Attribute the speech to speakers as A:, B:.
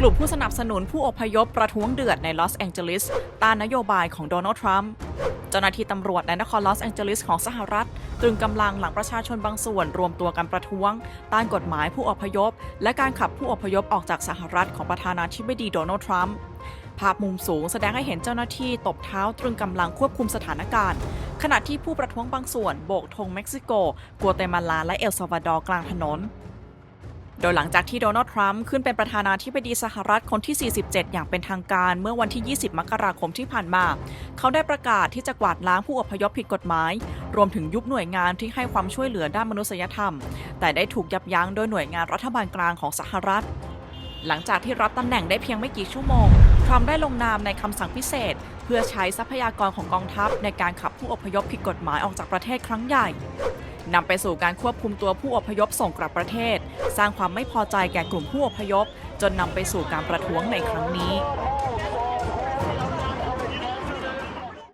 A: กลุ่มผู้สนับสนุนผู้อพยพประท้วงเดือดในลอสแองเจลิสต้านนโยบายของโดนัลด์ทรัมป์เจ้าหน้าที่ตำรวจในนครลอสแองเจลิสของสหรัฐตรึงกำลังหลังประชาชนบางส่วนรวมตัวกันประท้วง ต้านกฎหมายผู้อพยพ และการขับผู้อพยพออกจากสหรัฐของประธานาธิบดีโดนัลด์ทรัมป์ภาพมุมสูงแสดงให้เห็นเจ้าหน้าที่ตบเท้าตรึงกำลังควบคุมสถานการณ์ ขณะที่ผู้ประท้วงบางส่วนโบกธงเม็กซิโกกัวเตมาลาและเอลซัลวาดอร์กลางถนน โดยหลังจากที่โดนัลด์ทรัมป์ขึ้นเป็นประธานาธิบดีสหรัฐคนที่ 47 อย่างเป็นทางการเมื่อวันที่ 20 มกราคมที่ผ่านมา เขาได้ประกาศที่จะกวาดล้างผู้อพยพผิดกฎหมาย รวมถึงยุบหน่วยงานที่ให้ความช่วยเหลือด้านมนุษยธรรม แต่ได้ถูกยับยั้งโดยหน่วยงานรัฐบาลกลางของสหรัฐ หลังจากที่รับตำแหน่งได้เพียงไม่กี่ชั่วโมงทรัมป์ได้ลงนามในคำสั่งพิเศษ เพื่อใช้ทรัพยากรของกองทัพในการขับผู้อพยพผิดกฎหมายออกจากประเทศครั้งใหญ่ นำไปสู่การควบคุมตัวผู้อพยพส่งกลับประเทศ สร้างความไม่พอใจแก่กลุ่มผู้อพยพ จนนำไปสู่การประท้วงในครั้งนี้